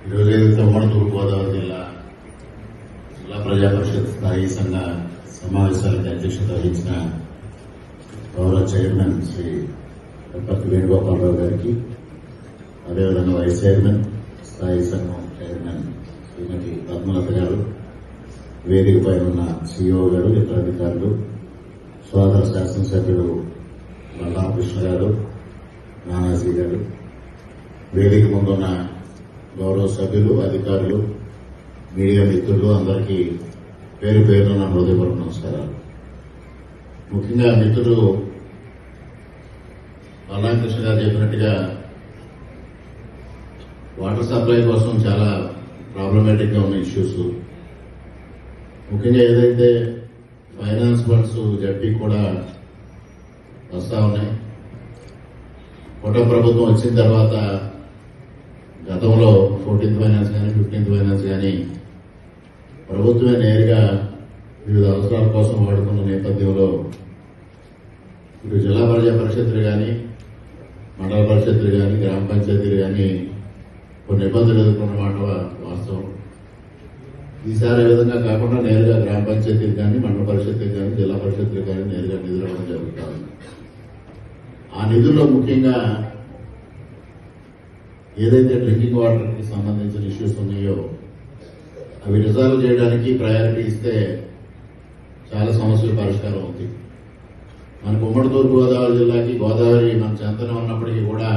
ఈరోజు ఏదైతే ఉమ్మడి తూర్పుగోదావరి జిల్లా జిల్లా ప్రజా పరిషత్ స్థాయి సంఘ సమావేశాలకు అధ్యక్షత వహించిన గౌరవ చైర్మన్ శ్రీ తిరుపతి వేణుగోపాలరావు గారికి అదేవిధంగా వైస్ చైర్మన్ స్థాయి సంఘం చైర్మన్ శ్రీమతి పద్మలత గారు వేదికపై ఉన్న సిఇఓ గారు ఇతర అధికారులు సోదర శాసనసభ్యుడు బలరామకృష్ణ గారు నానాజీ గారు వేదిక ముందున్న గౌరవ సభ్యులు అధికారులు మీడియా మిత్రులు అందరికీ పేరు పేరున నా హృదయపూర్వక నమస్కారాలు. ముఖ్యంగా మిత్రుడు బలరామకృష్ణ గారు చెప్పినట్టుగా వాటర్ సప్లై కోసం చాలా ప్రాబ్లమేటిక్గా ఉన్న ఇష్యూస్ ముఖ్యంగా ఏదైతే ఫైనాన్స్ ఫండ్స్ జడ్పీ కూడా వస్తూ ఉన్నాయి. కోట ప్రభుత్వం వచ్చిన తర్వాత గతంలో ఫోర్టీన్త్ ఫైనాన్స్ కానీ ఫిఫ్టీన్త్ ఫైనాన్స్ కానీ ప్రభుత్వమే నేరుగా వివిధ అవసరాల కోసం వాడుకున్న నేపథ్యంలో ఇటు జిల్లా పరిచయ పరిషత్తులు కానీ మండల పరిషత్తులు కానీ గ్రామ పంచాయతీలు కానీ కొన్ని ఇబ్బందులు ఎదుర్కొన్న మాట వాస్తవం. ఈసారి విధంగా కాకుండా నేరుగా గ్రామ పంచాయతీలు కానీ మండల పరిషత్తులు కానీ జిల్లా పరిషత్తులు కానీ నేరుగా నిధులు ఇవ్వడం జరుగుతుంది ఆ నిధుల్లో ముఖ్యంగా ఏదైతే డ్రింకింగ్ వాటర్కి సంబంధించిన ఇష్యూస్ ఉన్నాయో అవి రిజాల్వ్ చేయడానికి ప్రయారిటీ ఇస్తే చాలా సమస్యలు పరిష్కారం ఉంది మనకు ఉమ్మడి తూర్పు గోదావరి జిల్లాకి గోదావరి మన చెంతన ఉన్నప్పటికీ కూడా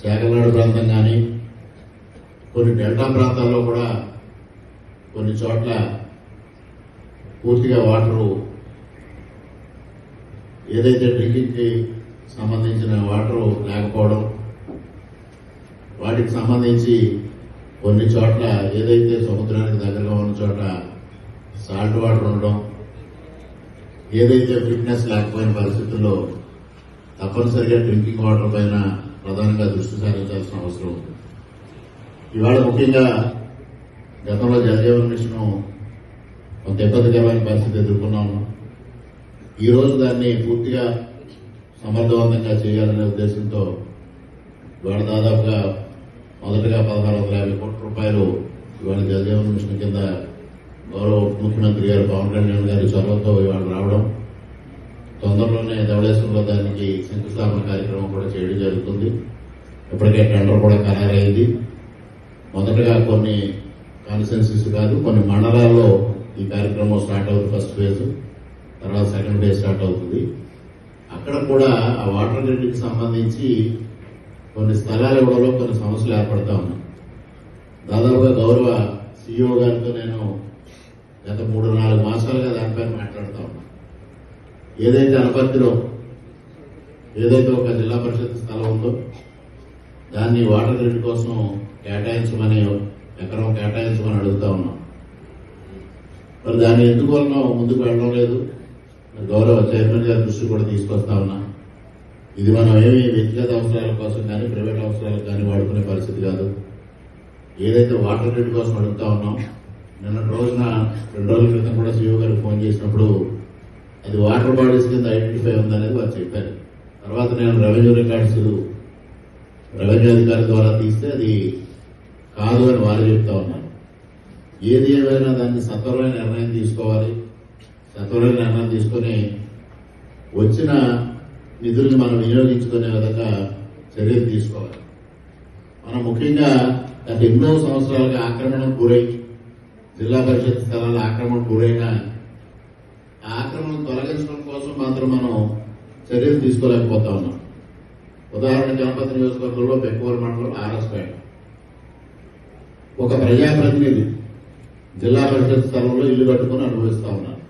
చేకలనాడు ప్రాంతం కానీ కొన్ని డెల్టా ప్రాంతాల్లో కూడా కొన్ని చోట్ల పూర్తిగా వాటరు ఏదైతే డ్రింకింగ్కి సంబంధించిన వాటరు లేకపోవడం వాటికి సంబంధించి కొన్ని చోట్ల ఏదైతే సముద్రానికి దగ్గరగా ఉన్న చోట సాల్ట్ వాటర్ ఉండడం ఏదైతే ఫిట్నెస్ లేకపోయిన పరిస్థితుల్లో తప్పనిసరిగా డ్రింకింగ్ వాటర్ పైన ప్రధానంగా దృష్టి సారించాల్సిన అవసరం ఉంది. ఇవాళ ముఖ్యంగా గతంలో జలజీవన్ మిషన్ కొంత ఇబ్బందికరమైన పరిస్థితి ఎదుర్కొన్నాము ఈరోజు దాన్ని పూర్తిగా సమర్థవంతంగా చేయాలనే ఉద్దేశంతో ఇవాళ దాదాపుగా మొదటగా పదహారు వందల యాభై కోట్ల రూపాయలు ఇవాళ జలజీవన్ మిషన్ కింద గౌరవ ముఖ్యమంత్రి గారు పవన్ కళ్యాణ్ గారి చొరవతో ఇవాళ రావడం తొందరలోనే ధవళేశ్వరంలో దానికి శంకుస్థాపన కార్యక్రమం కూడా చేయడం జరుగుతుంది. ఇప్పటికే టెండర్ కూడా ఖరారైంది. మొదటగా కొన్ని కాన్స్టిట్యున్సీస్ కాదు కొన్ని మండలాల్లో ఈ కార్యక్రమం స్టార్ట్ అవుతుంది ఫస్ట్ ఫేజ్ తర్వాత సెకండ్ ఫేజ్ స్టార్ట్ అవుతుంది. అక్కడ కూడా ఆ వాటర్ గ్రిడ్కి సంబంధించి కొన్ని స్థలాలు ఇవ్వడంలో కొన్ని సమస్యలు ఏర్పడతా ఉన్నాయి. దాదాపుగా గౌరవ సిఇఓ గారితో నేను గత మూడు నాలుగు మాసాలుగా దానిపైన మాట్లాడుతూ ఉన్నా. ఏదైతే అనపర్తిలో ఏదైతే ఒక జిల్లా పరిషత్ స్థలం ఉందో దాన్ని వాటర్ గ్రిడ్ కోసం కేటాయించమని ఎకరం కేటాయించమని అడుగుతా ఉన్నాం. మరి దాన్ని ఎందుకు వలన ముందుకు వెళ్ళడం లేదు? గౌరవ చైర్మన్ గారి దృష్టి కూడా తీసుకొస్తా ఉన్నా. ఇది మనం ఏమి వ్యక్తిగత అవసరాల కోసం కానీ ప్రైవేట్ అవసరాలకు కానీ వాడుకునే పరిస్థితి కాదు. ఏదైతే వాటర్ గ్రిడ్ కోసం అడుగుతా ఉన్నాం నిన్న రోజున రెండు రోజుల క్రితం కూడా సీఓ గారికి ఫోన్ చేసినప్పుడు అది వాటర్ బాడీస్ కింద ఐడెంటిఫై ఉందనేది వారు చెప్పారు. తర్వాత నేను రెవెన్యూ రికార్డ్స్ రెవెన్యూ అధికారి ద్వారా తీస్తే అది కాదు అని వారు చెప్తా ఉన్నారు. ఏది ఏమైనా దాన్ని సత్వరమైన నిర్ణయం తీసుకోవాలి. సత్వరమైన నిర్ణయం తీసుకొని వచ్చిన నిధుల్ని మనం వినియోగించుకునే విధంగా చర్యలు తీసుకోవాలి. మనం ముఖ్యంగా గత ఎన్నో సంవత్సరాలుగా ఆక్రమణకు గురై జిల్లా పరిషత్ స్థలాల ఆక్రమణ గురైన ఆక్రమణ తొలగించడం కోసం మాత్రం మనం చర్యలు తీసుకోలేకపోతా ఉన్నాం. ఉదాహరణ గణపతి నియోజకవర్గంలో పెక్కువల మండలం ఆర్ఎస్పేట ఒక ప్రజాప్రతినిధి జిల్లా పరిషత్ స్థలంలో ఇల్లు కట్టుకుని అనుభవిస్తా ఉన్నారు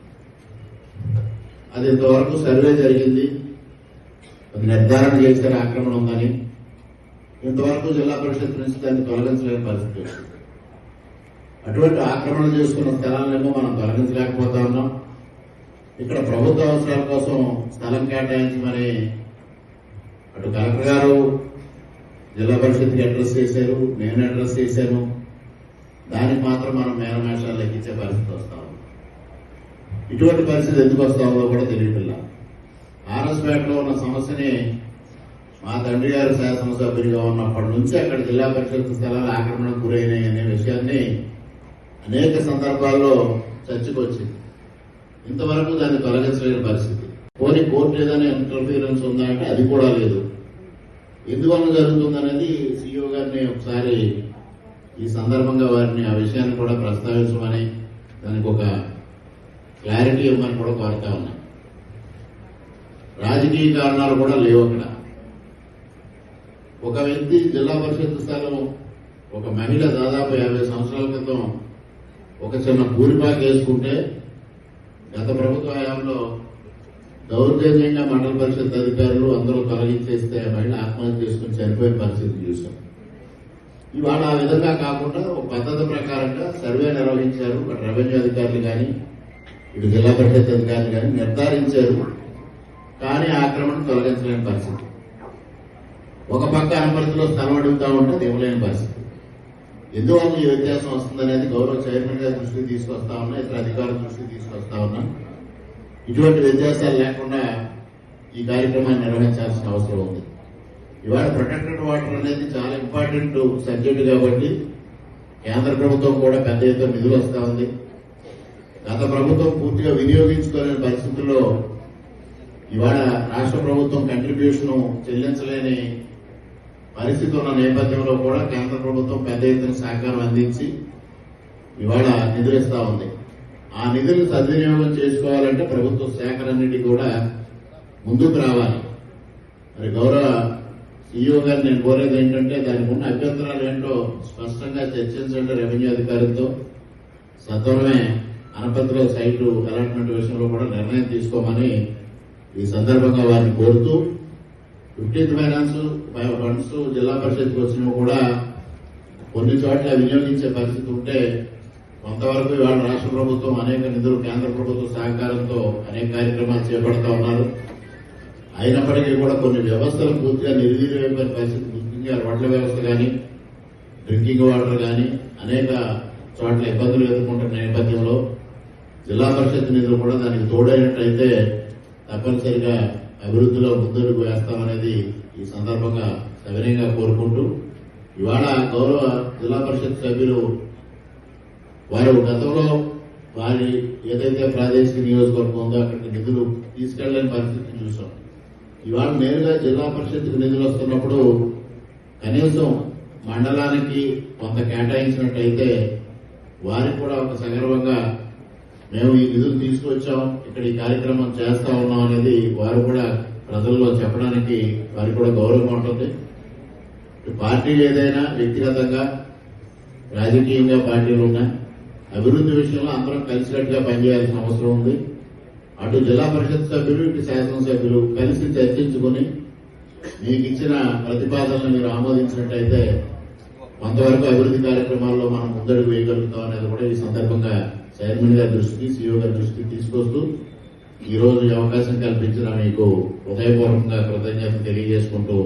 అది ఇంతవరకు సర్వే జరిగింది. నిర్ధారణ చేసిన ఆక్రమణ ఉందని. ఇంతవరకు జిల్లా పరిషత్ నుంచి దాన్ని తొలగించలేని పరిస్థితి అటువంటి ఆక్రమణ చేసుకున్న స్థలాలనేమో మనం తొలగించలేకపోతా ఉన్నాం. ఇక్కడ ప్రభుత్వ అవసరాల కోసం స్థలం కేటాయించమని అటు కలెక్టర్ గారు జిల్లా పరిషత్కి అడ్రస్ చేశారు. నేను అడ్రస్ చేశాను. దానికి మాత్రం మనం మేనమేషాలు లెక్కించే పరిస్థితి వస్తాము ఇటువంటి పరిస్థితి ఎందుకు వస్తామో కూడా తెలియట్లా ఆర్ఎస్పేటలో ఉన్న సమస్యని మా తండ్రి గారు శాసనసభ్యుడిగా ఉన్నప్పటి నుంచి అక్కడ జిల్లా పరిషత్ స్థలాలు ఆక్రమణకు గురైనాయి అనే విషయాన్ని అనేక సందర్భాల్లో చర్చకు వచ్చింది ఇంతవరకు దాన్ని తొలగించలేని పరిస్థితి. పోనీ కోర్టు ఏదైనా ఇంటర్ఫీరెన్స్ ఉందా అంటే అది కూడా లేదు. ఎందువల్ల జరుగుతుందనేది సీఈఓ గారిని ఒకసారి ఈ సందర్భంగా వారిని ఆ విషయాన్ని కూడా ప్రస్తావించమని దానికి ఒక క్లారిటీ ఇవ్వమని కూడా కోరుతా ఉన్నా. రాజకీయ కారణాలు కూడా లేవు అక్కడ. ఒక వ్యక్తి జిల్లా పరిషత్ స్థలం ఒక మహిళ దాదాపు యాభై సంవత్సరాల క్రితం ఒక చిన్న పూరిపాకు వేసుకుంటే గత ప్రభుత్వ హయాంలో దౌర్జన్యంగా మండల పరిషత్ అధికారులు అందరూ తొలగించేస్తే మహిళ ఆత్మహత్య చేసుకుని చనిపోయిన పరిస్థితి చూసాం ఇవాళ ఆ విధంగా కాకుండా ఒక పద్ధతి ప్రకారంగా సర్వే నిర్వహించారు. రెవెన్యూ అధికారులు కానీ ఇటు జిల్లా పరిషత్ అధికారులు కానీ నిర్ధారించారు. కానీ ఆక్రమణ తొలగించలేని పరిస్థితి. ఒక పక్క అనుమతిలో స్థలం అడుగుతా ఉంటే అది ఇవ్వలేని పరిస్థితి. ఎందువల్ల ఈ వ్యత్యాసం వస్తుందనేది గౌరవ చైర్మన్ గారి దృష్టికి తీసుకొస్తా ఉన్నా ఇతర అధికారుల దృష్టికి తీసుకొస్తా ఉన్నా. ఇటువంటి వ్యత్యాసాలు లేకుండా ఈ కార్యక్రమాన్ని నిర్వహించాల్సిన అవసరం ఉంది. ఇవాళ ప్రొటెక్టెడ్ వాటర్ అనేది చాలా ఇంపార్టెంట్ సబ్జెక్ట్ కాబట్టి కేంద్ర ప్రభుత్వం కూడా పెద్ద ఎత్తున నిధులు వస్తూ ఉంది. గత ప్రభుత్వం పూర్తిగా వినియోగించుకోలేని పరిస్థితుల్లో ఇవాళ రాష్ట్ర ప్రభుత్వం కంట్రిబ్యూషన్ చెల్లించలేని పరిస్థితి ఉన్న నేపథ్యంలో కూడా కేంద్ర ప్రభుత్వం పెద్ద ఎత్తున సహకారం అందించి ఇవాళ నిధులు ఉంది. ఆ నిధులు సద్వినియోగం చేసుకోవాలంటే ప్రభుత్వ శాఖలన్నిటి కూడా ముందుకు రావాలి. మరి గౌరవ సీఈఓ గారు నేను కోరేది ఏంటంటే దానికి ఉన్న అభ్యంతరాలు ఏంటో స్పష్టంగా చర్చించండి రెవెన్యూ అధికారులతో. సత్వరమే అనపత్రిలో సైటు అలాట్మెంట్ విషయంలో కూడా నిర్ణయం తీసుకోమని ఈ సందర్భంగా వారిని కోరుతూ ఫిఫ్టీన్త్ ఫైనాన్స్ ఫండ్స్ జిల్లా పరిషత్కి వచ్చినా కూడా కొన్ని చోట్ల వినియోగించే పరిస్థితి ఉంటే కొంతవరకు ఇవాళ రాష్ట్ర ప్రభుత్వం అనేక నిధులు కేంద్ర ప్రభుత్వ సహకారంతో అనేక కార్యక్రమాలు చేపడతా ఉన్నారు. అయినప్పటికీ కూడా కొన్ని వ్యవస్థలు పూర్తిగా నిర్వీర్యమైన పరిస్థితి ముఖ్యంగా రోడ్ల వ్యవస్థ కానీ డ్రింకింగ్ వాటర్ కానీ అనేక చోట్ల ఇబ్బందులు ఎదుర్కొంటున్న నేపథ్యంలో జిల్లా పరిషత్ నిధులు కూడా దానికి తోడైనట్టయితే తప్పనిసరిగా అభివృద్ధిలో ముందడుగు వేస్తామనేది ఈ సందర్భంగా సవినయంగా కోరుకుంటూ ఇవాళ గౌరవ జిల్లా పరిషత్ సభ్యులు వారు గతంలో వారి ఏదైతే ప్రాదేశిక నియోజకవర్గం ఉందో అక్కడికి నిధులు తీసుకెళ్ళని పరిస్థితిని చూసాం. ఇవాళ నేరుగా జిల్లా పరిషత్కు నిధులు వస్తున్నప్పుడు కనీసం మండలానికి కొంత కేటాయించినట్టయితే వారికి కూడా ఒక సగర్వంగా మేము ఈ నిధులు తీసుకొచ్చాం ఇక్కడ ఈ కార్యక్రమం చేస్తా ఉన్నాం అనేది వారు కూడా ప్రజల్లో చెప్పడానికి వారికి కూడా గౌరవం ఉంటుంది. పార్టీలు ఏదైనా వ్యక్తిగతంగా రాజకీయంగా పార్టీలు ఉన్నా అభివృద్ధి విషయంలో అందరం కలిసికట్టుగా పనిచేయాల్సిన అవసరం ఉంది. అటు జిల్లా పరిషత్ సభ్యులు ఇటు శాసనసభ్యులు కలిసి చర్చించుకుని మీకు ఇచ్చిన ప్రతిపాదనలు మీరు ఆమోదించినట్టయితే కొంతవరకు అభివృద్ధి కార్యక్రమాల్లో మనం ముందడుగు వేయగలుగుతాం అనేది కూడా ఈ సందర్భంగా చైర్మన్ గారి దృష్టికి సీఓ గారి దృష్టికి తీసుకొస్తూ ఈ రోజు ఈ అవకాశం కల్పించిన మీకు హృదయపూర్వకంగా కృతజ్ఞతలు తెలియజేసుకుంటూ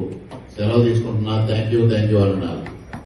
సెలవు తీసుకుంటున్నా. థ్యాంక్ యూ థ్యాంక్ యూ అన్నారు